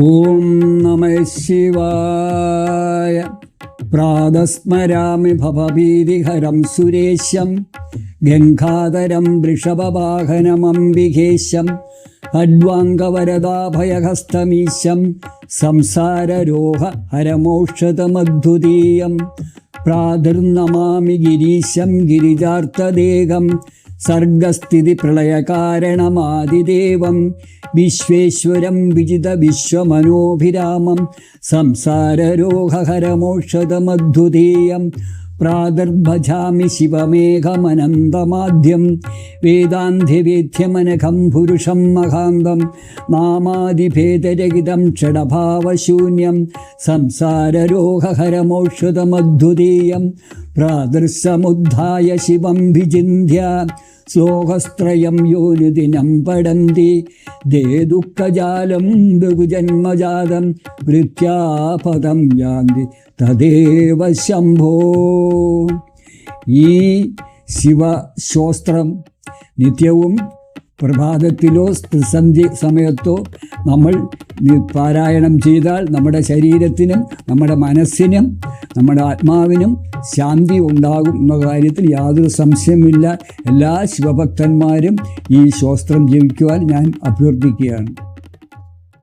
ഓം നമ ശിവായ. പ്രാതസ്മരാമി ഭവഭീതിഹരം സുരേശം ഗംഗാധരം വൃഷഭവാഹനമംബികേശം അഡ്വാംഗവരദാഭയഹസ്തമീശം. സംസാരരോഹ ഹരമോക്ഷതമദ്ഭുതീയം പ്രാതിർനമാമി ഗിരീശം ഗിരിജാർത്ഥദേഹം സർഗസ്ഥിതി പ്രളയകാരണമാതിദേവം വിശ്വേശ്വരം വിജിത വിശ്വമനോഭിരാമം. സംസാരരോഗഹരമോക്ഷതമദ്ഭുതീയം പ്രാദുർഭജാമി ശിവമേഘമനന്തമാദ്യം. വേദാന്തിവേദ്യമനഘം പുരുഷം മഹാന്തം. നാമാതിഭേദരഹിതം ക്ഷണഭാവശൂന്യം. സംസാരരോഗഹരമോക്ഷതമദ്ഭുതീയം പ്രാദൃശമുദ്ധായ ശിവം വിചിന്യ ശ്ലോകസ്ത്രയം യോനിദിനം പടന്തി. ദേദുഃഖജാലം ബഹുജന്മജാതം. വൃത്യാപദം യാന്തി. തദേവ ശംഭോ. ഈ ശിവശോസ്ത്രം നിത്യവും പ്രഭാതത്തിലോ സന്ധ്യ സമയത്തോ നമ്മൾ പാരായണം ചെയ്താൽ നമ്മുടെ ശരീരത്തിനും നമ്മുടെ മനസ്സിനും നമ്മുടെ ആത്മാവിനും ശാന്തി ഉണ്ടാകും എന്ന കാര്യത്തിൽ യാതൊരു സംശയമില്ല എല്ലാ ശിവഭക്തന്മാരും ഈ ശോസ്ത്രം ജീവിക്കുവാൻ ഞാൻ അഭ്യർത്ഥിക്കുകയാണ്.